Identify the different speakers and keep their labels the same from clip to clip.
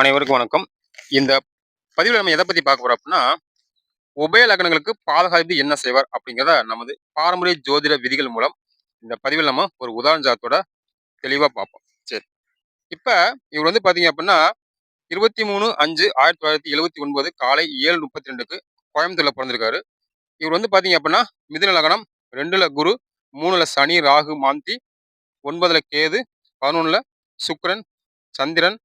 Speaker 1: அனைவருக்கும் வணக்கம். இந்த பதிவில் நம்ம எதை பற்றி பார்க்க போகிறோம் அப்படின்னா உபய லக்னங்களுக்கு பாதகாதி என்ன செய்வார் அப்படிங்கிறத நமது பாரம்பரிய ஜோதிட விதிகள் மூலம் இந்த பதிவில் நம்ம ஒரு உதாரண ஜாத்தோட தெளிவாக பார்ப்போம். சரி. இப்போ இவர் வந்து பார்த்தீங்க அப்படின்னா இருபத்தி மூணு அஞ்சு ஆயிரத்தி தொள்ளாயிரத்தி எழுபத்தி ஒன்பது காலை ஏழு முப்பத்தி ரெண்டுக்கு கோயம்புத்தூரில் பிறந்திருக்காரு. இவர் வந்து பார்த்தீங்க அப்படின்னா மிதுன லக்னம் ரெண்டுல குரு மூணுல சனி ராகு மாந்தி ஒன்பதுல கேது பதினொன்றில் சுக்ரன் சந்திரன்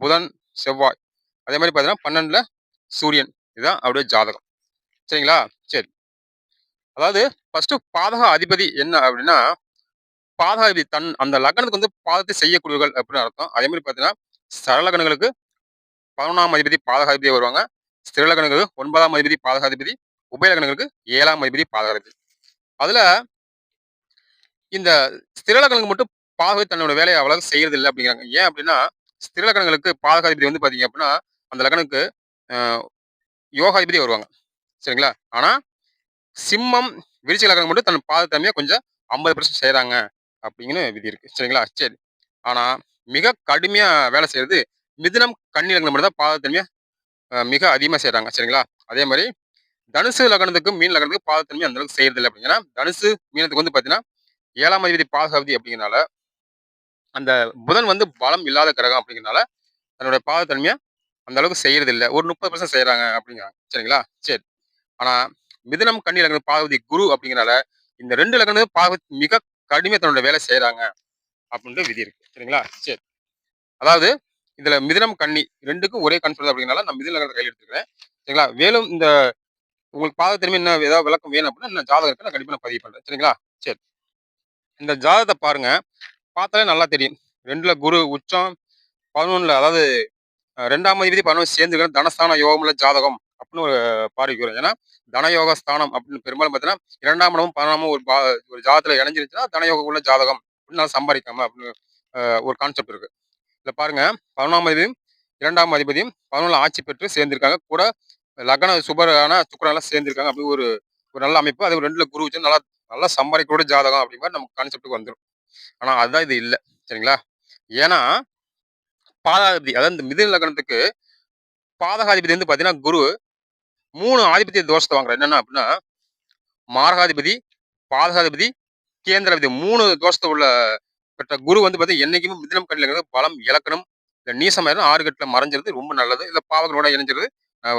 Speaker 1: புதன் செவ்வாய். அதே மாதிரி பார்த்தீங்கன்னா பன்னெண்டுல சூரியன். இதுதான் அவருடைய ஜாதகம். சரிங்களா? சரி. அதாவது ஃபஸ்ட்டு பாதக அதிபதி என்ன அப்படின்னா பாதகாதிபதி தன் அந்த லக்னத்துக்கு வந்து பாதத்தை செய்யக்கூடியவர்கள் அப்படின்னு அர்த்தம். அதே மாதிரி பார்த்தீங்கன்னா சரலகணங்களுக்கு பதினொன்றாம் அதிபதி பாதகாதிபதி வருவாங்க. ஸ்திரலகணங்களுக்கு ஒன்பதாம் அதிபதி பாதகாதிபதி உபயலகணங்களுக்கு ஏழாம் அதிபதி பாதகாதிபதி. அதுல இந்த ஸ்திரலகணங்களுக்கு மட்டும் பாதகாதி தன்னோட வேலையை அவ்வளவு செய்யறது இல்லை அப்படிங்கிறாங்க. ஏன் அப்படின்னா ஸ்திரலகணங்களுக்கு பாதகாதிபதி வந்து பார்த்தீங்க அப்படின்னா அந்த லக்னத்துக்கு யோகாதிபதி வருவாங்க. சரிங்களா? ஆனா சிம்மம் விருச்சிக லக்கணம் மட்டும் தன் பாதத்தன்மையை கொஞ்சம் ஐம்பது பர்சன்ட் செய்கிறாங்க அப்படிங்கிற விதி இருக்கு. சரிங்களா? சரி. ஆனால் மிக கடுமையாக வேலை செய்யறது மிதுனம் கண்ணி லக்னம் மட்டும் தான் பாதத்தன்மையை மிக அதிகமாக செய்கிறாங்க சரிங்களா? அதே மாதிரி தனுசு லக்னத்துக்கும் மீன் லக்னத்துக்கும் பாதத்தன்மை அந்த அளவுக்கு இல்லை அப்படிங்கன்னா தனுசு மீனத்துக்கு வந்து பார்த்தீங்கன்னா ஏழாம் அதிபதி பாதகாவதி அப்படிங்கிறனால அந்த புதன் வந்து பலம் இல்லாத கிரகம் அப்படிங்கிறனால தன்னுடைய பாதத்தன்மையை அந்த அளவுக்கு செய்யறது இல்லை ஒரு முப்பது பர்சன்ட் செய்யறாங்க அப்படிங்கிறாங்க. சரிங்களா? சரி. ஆனா மிதனம் கண்ணி லக்னம் பாகவதி குரு அப்படிங்கிறனால இந்த ரெண்டு லக்னம் பாகவதி மிக கடுமையாக தன்னோட வேலை செய்யறாங்க அப்படின்ட்டு விதி இருக்கு. சரிங்களா? சரி. அதாவது இதுல மிதனம் கண்ணி ரெண்டுக்கும் ஒரே கன்ஃபர்ட் அப்படிங்கிறனால நான் மிதன லக்னத்தை கையில் எடுத்துக்கிறேன். சரிங்களா? மேலும் இந்த உங்களுக்கு பாதத்திறமை என்ன ஏதாவது விளக்கம் வேணும் அப்படின்னா நான் ஜாதகம் நான் கண்டிப்பாக நான் பதிவு பண்றேன். சரிங்களா? சரி. இந்த ஜாதகத்தை பாருங்க. பார்த்தாலே நல்லா தெரியும். ரெண்டுல குரு உச்சம் பதினொன்னுல அதாவது ரெண்டாம் அதிபதி பதினொன்று சேர்ந்து தனஸ்தான யோகமுள்ள ஜாதகம் அப்படின்னு ஒரு பார்வைக்கு ஏன்னா தனயோக ஸ்தானம் அப்படின்னு பெரும்பாலும் பார்த்தீங்கன்னா இரண்டாம் இடமும் பதினாமும் ஒரு பா ஒரு ஜாதத்தில் இணைஞ்சிருச்சுன்னா தனயோக உள்ள ஜாதகம் அப்படின்னு சம்பாதிக்காம அப்படின்னு ஒரு கான்செப்ட் இருக்கு. இதில் பாருங்க பதினொன்றாம் அதிபதியும் இரண்டாம் அதிபதியும் பதினொன்று ஆட்சி பெற்று சேர்ந்திருக்காங்க. கூட லக்ன சுபரான சுக்கரெல்லாம் சேர்ந்திருக்காங்க. அப்படி ஒரு ஒரு நல்ல அமைப்பு. அது ரெண்டுல குரு வச்சு நல்லா நல்லா சம்பாதிக்கூட ஜாதகம் அப்படிங்கிற நம்ம கான்செப்டுக்கு வந்துடும் ஆனா அதுதான் இது இல்லை. சரிங்களா? ஏன்னா பாதாதிபதி அதாவது இந்த மிதுன லக்னத்துக்கு பாதகாதிபதி வந்து பாத்தீங்கன்னா குரு மூணு ஆதிபத்திய தோஷத்தை வாங்குற என்னென்ன அப்படின்னா மாரகாதிபதி பாதகாதிபதி கேந்திராதிபதி மூணு தோஷத்தை உள்ள பெற்ற குரு வந்து பார்த்தீங்கன்னா என்னைக்குமே மிதினம் கண்ணில் பலம் இலக்கணம் இல்லை நீசமாயிரம் ஆறு கட்டில் மறைஞ்சிருது ரொம்ப நல்லது. இல்லை பாவங்களோட இணைஞ்சிருது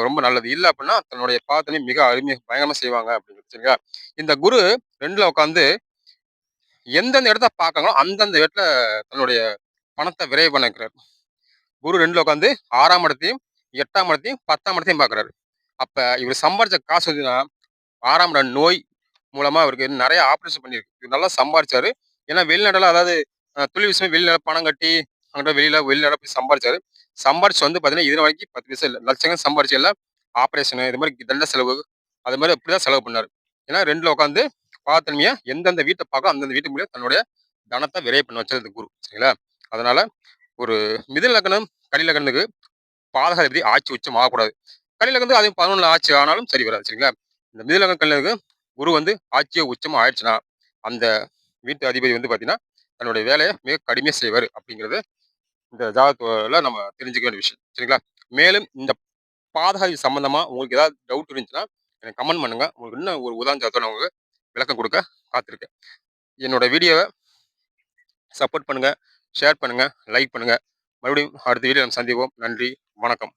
Speaker 1: ரொம்ப நல்லது. இல்லை அப்படின்னா தன்னுடைய பாதத்தினையும் மிக அருமையாக பயங்கரமாக செய்வாங்க அப்படின்னு சரிங்களா? இந்த குரு ரெண்டுல உட்காந்து எந்தெந்த இடத்த பார்க்காங்களோ அந்தந்த இடத்துல தன்னுடைய பணத்தை விரைவு பண்ணிக்கிறார். குரு ரெண்டுல உட்காந்து ஆறாம் இடத்தையும் எட்டாம் இடத்தையும் பத்தாம் இடத்தையும் பார்க்குறாரு. அப்போ இவர் சம்பாரிச்ச காசு வந்துன்னா ஆறாம் இடம் நோய் மூலமாக அவருக்கு நிறைய ஆப்ரேஷன் பண்ணியிருக்கு. இவர் நல்லா சம்பாரிச்சாரு. ஏன்னா வெளிநாடெல்லாம் அதாவது தொழில் விஷயம் வெளிநாடு பணம் கட்டி அங்கிட்ட வெளியில் வெளிநாடு போய் சம்பாரிச்சாரு. சம்பாரிச்சு வந்து பார்த்தீங்கன்னா இது வரைக்கும் பத்து பைசா இல்லை. லட்சங்கள் சம்பாரிச்சு எல்லாம் ஆப்ரேஷனு இது மாதிரி தண்ட செலவு அது மாதிரி அப்படிதான் செலவு பண்ணார். ஏன்னா ரெண்டில் உட்காந்து பாத்தன்மையா எந்தெந்த வீட்டை பார்க்க அந்தந்த வீட்டு மூலியம் தன்னுடைய தனத்தை விரைவு பண்ண வச்சது குரு. சரிங்களா? அதனால ஒரு மிதில் லக்னம் கனிலகனுக்கு பாதகாதிபதி ஆட்சி உச்சம் ஆகக்கூடாது. கனிலகந்து அது பதினொன்று ஆட்சி ஆனாலும் சரி வராது. சரிங்களா? இந்த மிதிலகம் கனிலகு குரு வந்து ஆட்சியோ உச்சமாக ஆயிடுச்சுன்னா அந்த வீட்டு அதிபதி வந்து பார்த்தீங்கன்னா தன்னுடைய வேலையை மிக கடுமையாக செய்வார் அப்படிங்கிறது இந்த ஜாதகத்தில் நம்ம தெரிஞ்சுக்க வேண்டிய விஷயம். சரிங்களா? மேலும் இந்த பாதகாதி சம்மந்தமாக உங்களுக்கு ஏதாவது டவுட் இருந்துச்சுன்னா எனக்கு கமெண்ட் பண்ணுங்கள் உங்களுக்கு இன்னும் ஒரு உதாரண ஜாதகத்தை நான் உங்களுக்கு விளக்கம் கொடுக்க காத்திருக்கேன். என்னோட வீடியோவை சப்போர்ட் பண்ணுங்கள் ஷேர் பண்ணுங்கள் லைக் பண்ணுங்கள் மறுபடியும் அடுத்த வீடியோ நம்ம சந்திப்போம். நன்றி வணக்கம்.